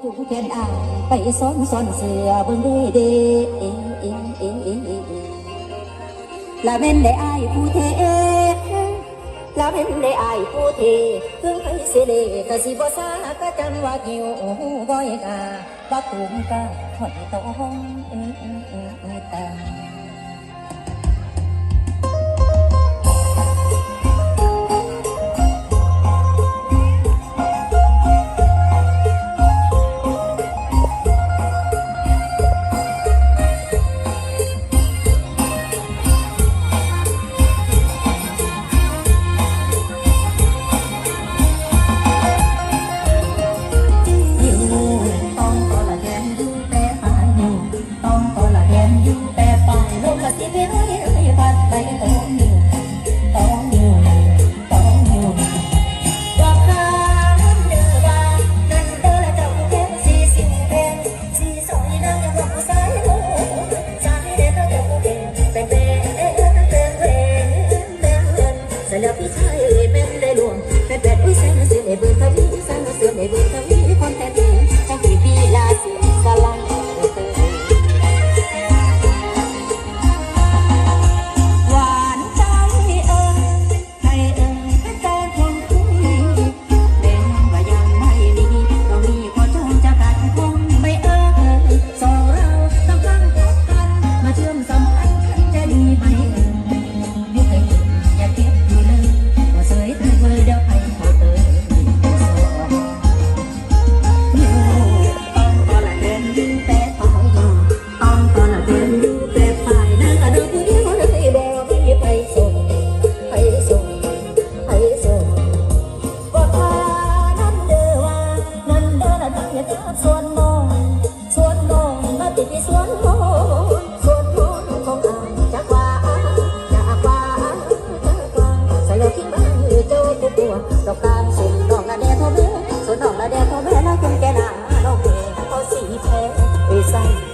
ผู้เพียนอ่างไปซ้อนซ้อนเสือเบิ่งดีวยเดเองเองเองเองเองละเม่นได้อายผู้เทละเม่นได้อายผู้เทถึงให้เสเลกะสิบ่ซาก็จังว่าเกี่ยวบ่อยกาบ่คุ้มกาถอยต้องเออเออเออตา สวนมองสวนมงมาติดที่วนมงสวนมงของอ่าจากว่าจากว่าจากว่าใส่แล้คิดบ้างหรือจ้าตัวตัวกาลสินดอกละแดดทอแม่วนดอกละแดดทอแม่แล้วแกหนาดอกเมเขาสีแท้เอ้ใส่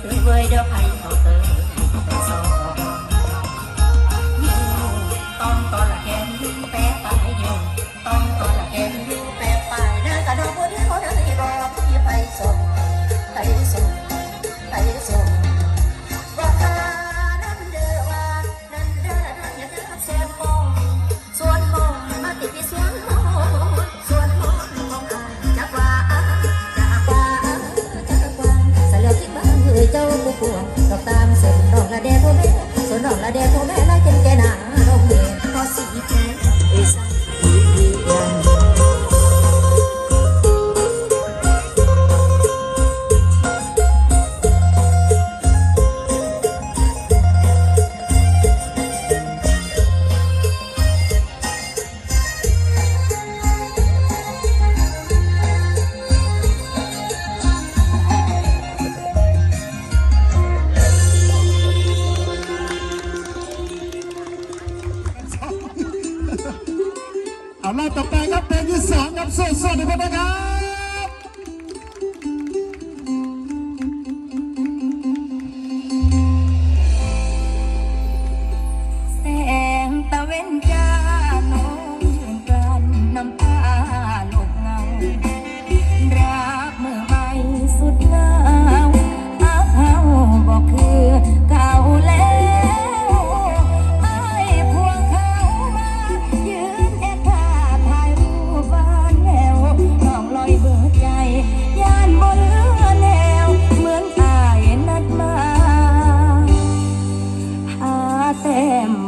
เสือเวยเดี๋ยวไผ่เขาเตอ Oh, รอบต่อไปครับเพลงที่สองครับสู้ๆทุกคนนครับ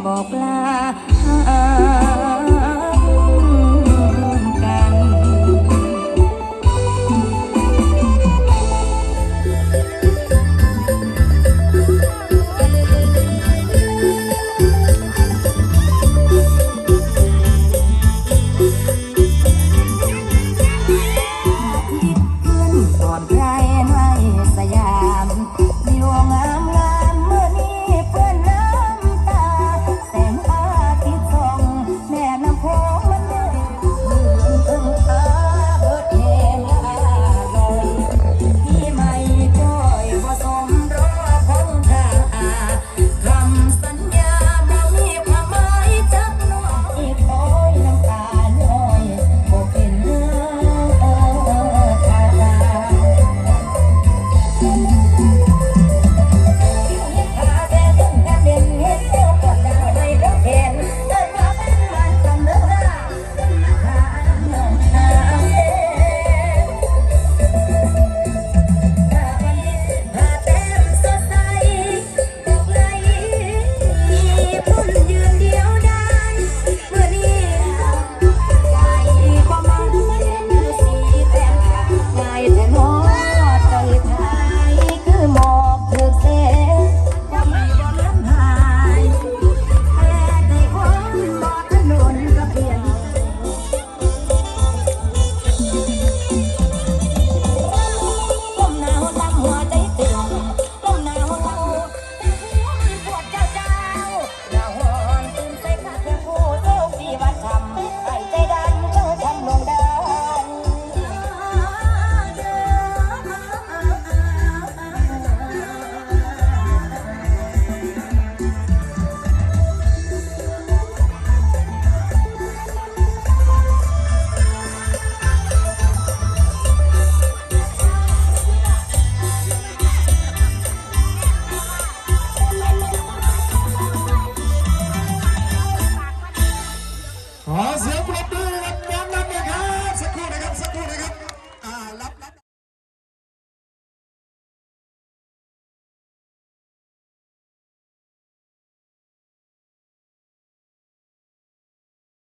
บอกลา